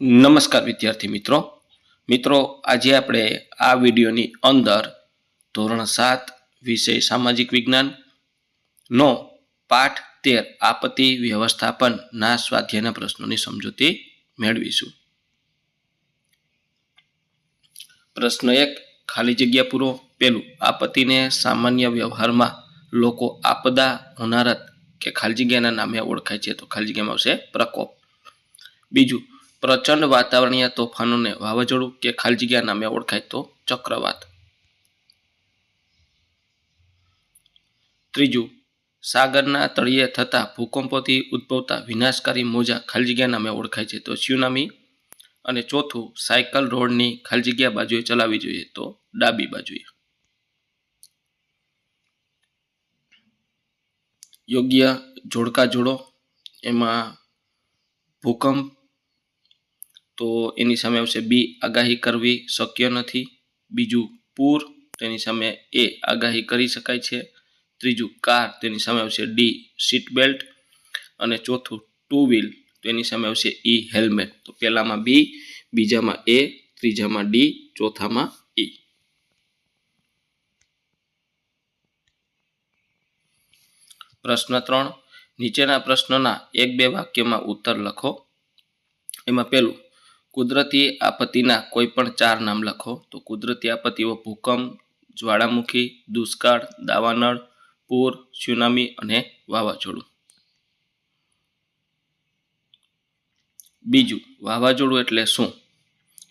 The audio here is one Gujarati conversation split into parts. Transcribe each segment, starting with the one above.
નમસ્કાર વિદ્યાર્થી મિત્રો. મિત્રો, આજે આપણે આ વિડીયોની અંદર ધોરણ સાત વિષય સામાજિક વિજ્ઞાન નો પાઠ તેર આપત્તિ વ્યવસ્થાપનના સ્વાધ્યાયના પ્રશ્નોની સમજૂતી મેળવીશું. પ્રશ્ન એક, ખાલી જગ્યા પૂરો. પેલું, આપત્તિને સામાન્ય વ્યવહારમાં લોકો આપદા, હોનારત કે ખાલી જગ્યાના નામે ઓળખાય છે તો ખાલી જગ્યામાં આવશે પ્રકોપ. બીજું પ્રચંડ વાતાવરણીય તોફાનોને વાવાઝોડું કે ખાલી જગ્યા નામે ઓળખાય તો ચક્રવાત. ત્રીજું, સાગરના તળિયે થતા ભૂકંપોથી ઉદ્ભવતા વિનાશકારી મોજા ખાલી જગ્યા નામે ઓળખાય છે તો સ્યુનામી અને ચોથું, સાયકલ રોડની ખાલી જગ્યા બાજુએ ચલાવવી જોઈએ તો ડાબી બાજુએ. યોગ્ય જોડકા જોડો, એમાં ભૂકંપ તો એની સામે આવશે બી, આગાહી કરવી શક્ય નથી. બીજું, પૂર, તેની સામે એ, આગાહી કરી શકાય છે. ત્રીજું, કાર, તેની સામે આવશે ડી, સીટ બેલ્ટ. અને ચોથું, ટુ વ્હીલ, તેની સામે આવશે ઈ, હેલ્મેટ. તો પહેલામાં બી, બીજામાં એ, ત્રીજામાં ડી, ચોથામાં ઈ. પ્રશ્ન ત્રણ, નીચેના પ્રશ્નના એક બે વાક્યમાં ઉત્તર લખો. એમાં પહેલું કુદરતી આપત્તિના કોઈ પણ ચાર નામ લખો. તો કુદરતી આપત્તિઓ ભૂકંપ, જ્વાળામુખી, દુષ્કાળ, દાવાનળ, પૂર સુનામી અને વાવાઝોડું. બીજું, વાવાઝોડું એટલે શું?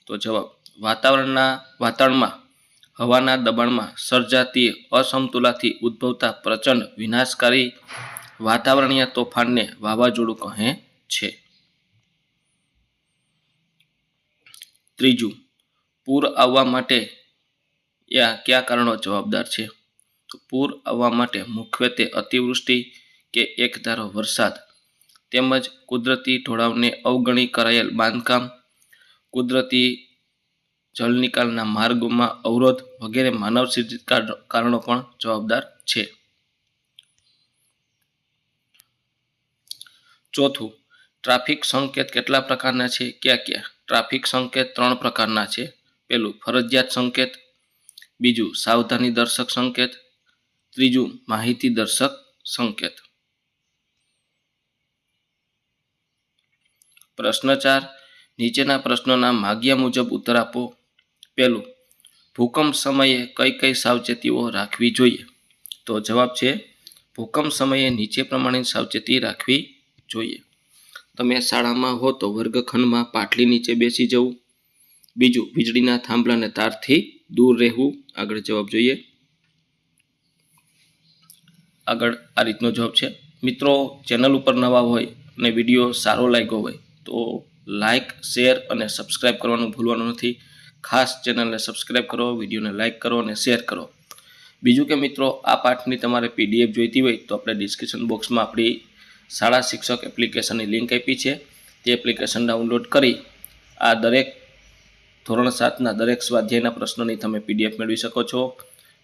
તો જવાબ, વાતાવરણના વાતાવરણમાં, હવાના દબાણમાં સર્જાતી અસમતુલાથી ઉદ્ભવતા પ્રચંડ વિનાશકારી વાતાવરણીય તોફાનને વાવાઝોડું કહે છે. ત્રીજું, પૂર આવવા માટે યા કયા કારણો જવાબદાર છે? તો પૂર આવવા માટે મુખ્યત્વે અતિવૃષ્ટિ કે એકધારો વરસાદ, તેમજ કુદરતી ઢોળાવને અવગણી કરાયેલ બાંધકામ, કુદરતી જળ નિકાલના માર્ગોમાં અવરોધ વગેરે માનવ સર્જિત કારણો પણ જવાબદાર છે. ચોથું, ટ્રાફિક સંકેત કેટલા પ્રકારના છે? ક્યાં ક્યાં? ટ્રાફિક સંકેત ત્રણ પ્રકારના છે. પેલું ફરજિયાત સંકેત. બીજું, સાવધાની દર્શક સંકેત. ત્રીજું, માહિતી દર્શક સંકેત. પ્રશ્ન ચાર, નીચેના પ્રશ્નોના માગ્યા મુજબ ઉત્તર આપો. પહેલું, ભૂકંપ સમયે કઈ કઈ સાવચેતીઓ રાખવી જોઈએ? તો જવાબ છે, ભૂકંપ સમયે નીચે પ્રમાણે સાવચેતી રાખવી જોઈએ. તમે શાળામાં હો તો વર્ગખંડમાં પાટલી નીચે બેસી જવું. બીજું, વીજળીના થાંભલાને તારથી દૂર રહેવું. આગળ જવાબ જોઈએ. આગળ આ રીતનો જવાબ છે. મિત્રો, ચેનલ ઉપર નવા હોય અને વીડિયો સારો લાગ્યો હોય તો લાઇક શેર અને સબસ્ક્રાઈબ કરવાનું ભૂલવાનું નથી. ખાસ ચેનલને સબસ્ક્રાઈબ કરો, વિડીયોને લાઇક કરો અને શેર કરો. બીજું કે મિત્રો, આ પાઠની તમારે પીડીએફ જોઈતી હોય તો આપણે ડિસ્ક્રિપ્શન બોક્સમાં આપણી શાળા શિક્ષક એપ્લિકેશનની લિંક આપી છે. તે એપ્લિકેશન ડાઉનલોડ કરી આ દરેક ધોરણ સાતના દરેક સ્વાધ્યાયના પ્રશ્નોની તમે પીડીએફ મેળવી શકો છો.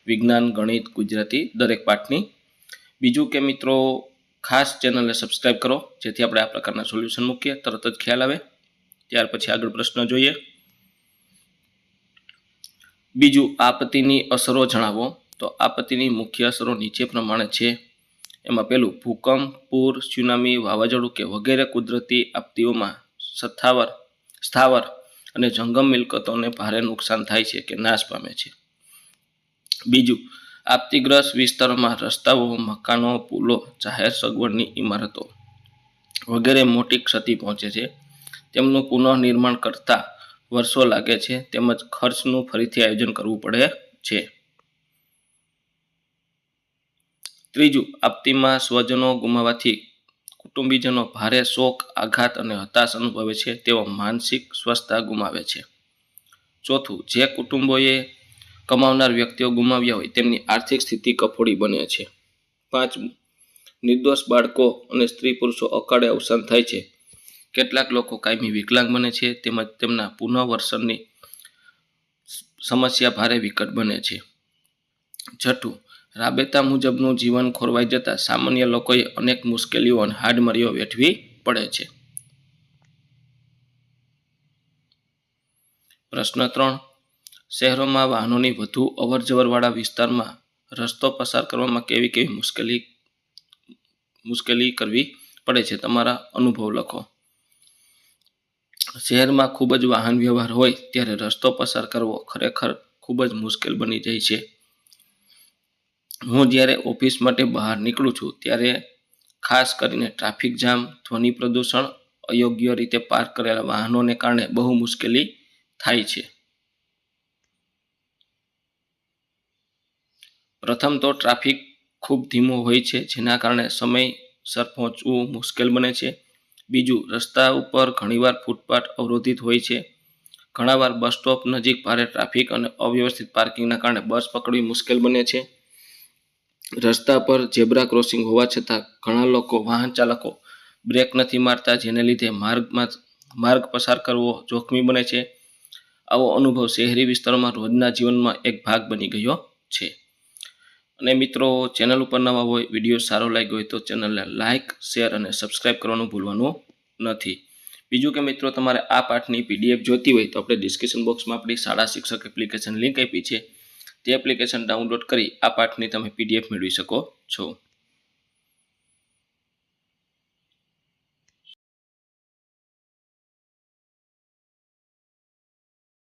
વિજ્ઞાન, ગણિત, ગુજરાતી દરેક પાઠની. બીજું કે મિત્રો, ખાસ ચેનલને સબસ્ક્રાઈબ કરો, જેથી આપણે આ પ્રકારના સોલ્યુશન મૂકીએ. તરત જ ખ્યાલ આવે. ત્યાર પછી આગળ પ્રશ્ન જોઈએ. બીજું, આપત્તિની અસરો જણાવો. તો આપત્તિની મુખ્ય અસરો નીચે પ્રમાણે છે. એમાં પેલું ભૂકંપ, પૂર સુનામી વાવાઝોડું કે વગેરે કુદરતી આપત્તિઓમાં સ્થાવર સ્થાવર અને જંગમ મિલકતોને ભારે નુકસાન થાય છે કે નાશ પામે છે. બીજું, આપત્તિગ્રસ્ત વિસ્તારોમાં રસ્તાઓ, મકાનો, પુલો, જાહેર સગવડની ઇમારતો વગેરે મોટી ક્ષતિ પહોંચે છે. તેમનું પુનઃનિર્માણ કરતા વર્ષો લાગે છે. તેમજ ખર્ચનું ફરીથી આયોજન કરવું પડે છે. ત્રીજું આપતીમાં સ્વજનો ગુમાવવાથી કુટુંબીજનો ભારે શોક, આઘાત અને હતાશ અનુભવે છે, તેઓ માનસિક સ્વસ્થતા ગુમાવે છે. ચોથું, જે કુટુંબોએ કમાવનાર વ્યક્તિઓ ગુમાવ્યા હોય, તેમની આર્થિક સ્થિતિ કફોડી બને છે. પાંચમું, નિર્દોષ બાળકો અને સ્ત્રી પુરુષો અકાળે અવસાન થાય છે. કેટલાક લોકો કાયમી વિકલાંગ બને છે, તેમજ તેમના પુનઃવર્ષણની સમસ્યા ભારે વિકટ બને છે. છઠ્ઠું રાબેતા મુજબનું જીવન ખોરવાઈ જતાં સામાન્ય લોકોએ અનેક મુશ્કેલીઓ અને હાડમરીઓ વેઠવી પડે છે. પ્રશ્ન ત્રણ. શહેરોમાં વાહનોની વધુ અવરજવરવાળા વિસ્તારમાં રસ્તો પસાર કરવામાં કેવી કેવી મુશ્કેલી મુશ્કેલી કરવી પડે છે? તમારા અનુભવ લખો. શહેરમાં ખૂબ જ વાહન વ્યવહાર હોય ત્યારે રસ્તો પસાર કરવો ખરેખર ખૂબ જ મુશ્કેલ બની જાય છે. હું જ્યારે ઓફિસ માટે બહાર નીકળું છું, ત્યારે ખાસ કરીને ટ્રાફિક જામ, ધ્વનિ પ્રદૂષણ, અયોગ્ય રીતે પાર્ક કરેલા વાહનોને કારણે બહુ મુશ્કેલી થાય છે. પ્રથમ તો ટ્રાફિક ખૂબ ધીમો હોય છે, જેના કારણે સમયસર પહોંચવું મુશ્કેલ બને છે. બીજું, રસ્તા ઉપર ઘણીવાર ફૂટપાથ અવરોધિત હોય છે. ઘણાવાર બસ સ્ટોપ નજીક ભારે ટ્રાફિક અને અવ્યવસ્થિત પાર્કિંગના કારણે બસ પકડવી મુશ્કેલ બને છે. રસ્તા પર ઝેબ્રા ક્રોસિંગ હોવા છતાં ઘણા લોકો વાહન ચાલકો બ્રેક નથી મારતા, જેને લીધે માર્ગમાં માર્ગ પસાર કરવો જોખમી બને છે. આવો અનુભવ શહેરી વિસ્તારોમાં રોજના જીવનમાં એક ભાગ બની ગયો છે. અને મિત્રો, ચેનલ ઉપર નવા હોય, વીડિયો સારો લાગ્યો હોય તો ચેનલને લાઇક શેર અને સબસ્ક્રાઇબ કરવાનું ભૂલવાનું નથી. બીજું કે મિત્રો, તમારે આ પાઠની પીડીએફ જોઈતી હોય તો આપણે ડિસ્ક્રિપ્શન બોક્સમાં આપણી શાળા શિક્ષક એપ્લિકેશન લિંક આપી છે. તે એપ્લિકેશન ડાઉનલોડ કરી આ પાઠની તમે પીડીએફ મેળવી શકો છો.